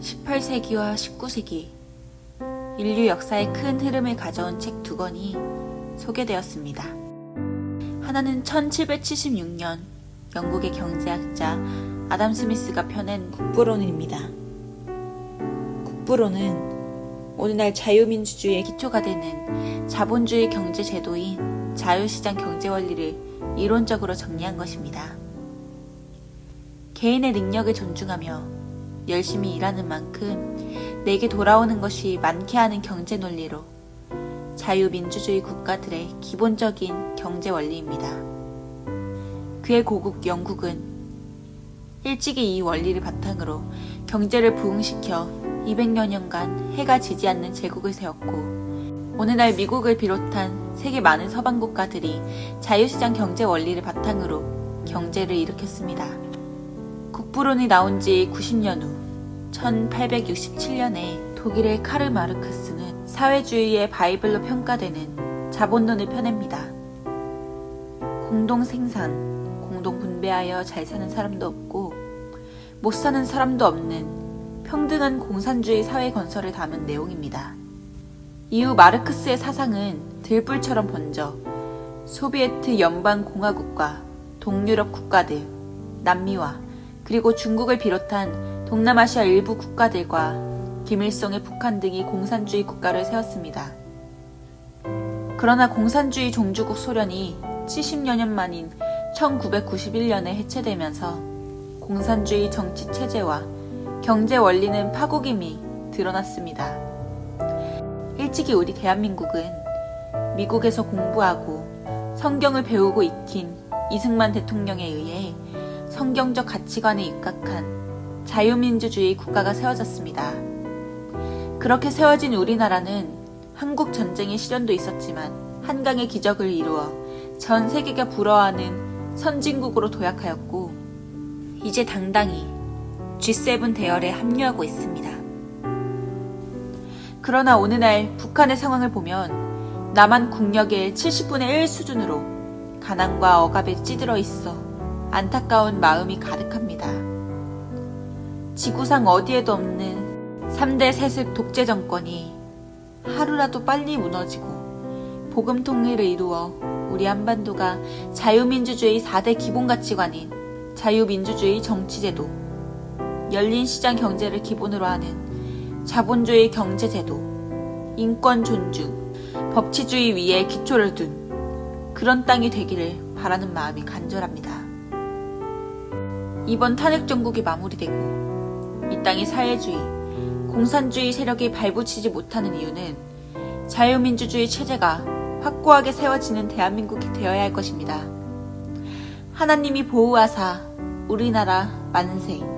18세기와 19세기 인류 역사의 큰 흐름을 가져온 책 두 권이 소개되었습니다. 하나는 1776년 영국의 경제학자 아담 스미스가 펴낸 국부론입니다. 국부론은 오늘날 자유민주주의의 기초가 되는 자본주의 경제 제도인 자유시장 경제 원리를 이론적으로 정리한 것입니다. 개인의 능력을 존중하며 열심히 일하는 만큼 내게 돌아오는 것이 많게 하는 경제 논리로 자유민주주의 국가들의 기본적인 경제 원리입니다. 그의 고국 영국은 일찍이 이 원리를 바탕으로 경제를 부흥시켜 200여 년간 해가 지지 않는 제국을 세웠고 오늘날 미국을 비롯한 세계 많은 서방 국가들이 자유시장 경제 원리를 바탕으로 경제를 일으켰습니다. 국부론이 나온 지 90년 후 1867년에 독일의 카르 마르크스는 사회주의의 바이블로 평가되는 자본론을 펴냅니다. 공동 생산, 공동 분배하여 잘 사는 사람도 없고 못 사는 사람도 없는 평등한 공산주의 사회 건설을 담은 내용입니다. 이후 마르크스의 사상은 들불처럼 번져 소비에트 연방공화국과 동유럽 국가들, 남미와 그리고 중국을 비롯한 동남아시아 일부 국가들과 김일성의 북한 등이 공산주의 국가를 세웠습니다. 그러나 공산주의 종주국 소련이 70여 년 만인 1991년에 해체되면서 공산주의 정치 체제와 경제 원리는 파국임이 드러났습니다. 일찍이 우리 대한민국은 미국에서 공부하고 성경을 배우고 익힌 이승만 대통령에 의해 성경적 가치관에 입각한 자유민주주의 국가가 세워졌습니다. 그렇게 세워진 우리나라는 한국 전쟁의 시련도 있었지만 한강의 기적을 이루어 전 세계가 부러워하는 선진국으로 도약하였고 이제 당당히 G7 대열에 합류하고 있습니다. 그러나 오늘날 북한의 상황을 보면 남한 국력의 70분의 1 수준으로 가난과 억압에 찌들어 있어 안타까운 마음이 가득합니다. 지구상 어디에도 없는 3대 세습 독재 정권이 하루라도 빨리 무너지고 복음 통일을 이루어 우리 한반도가 자유민주주의 4대 기본 가치관인 자유민주주의 정치제도, 열린 시장 경제를 기본으로 하는 자본주의 경제제도, 인권 존중, 법치주의 위에 기초를 둔 그런 땅이 되기를 바라는 마음이 간절합니다. 이번 탄핵 정국이 마무리되고 이 땅이 사회주의, 공산주의 세력이 발붙이지 못하는 이유는 자유민주주의 체제가 확고하게 세워지는 대한민국이 되어야 할 것입니다. 하나님이 보호하사 우리나라 만세.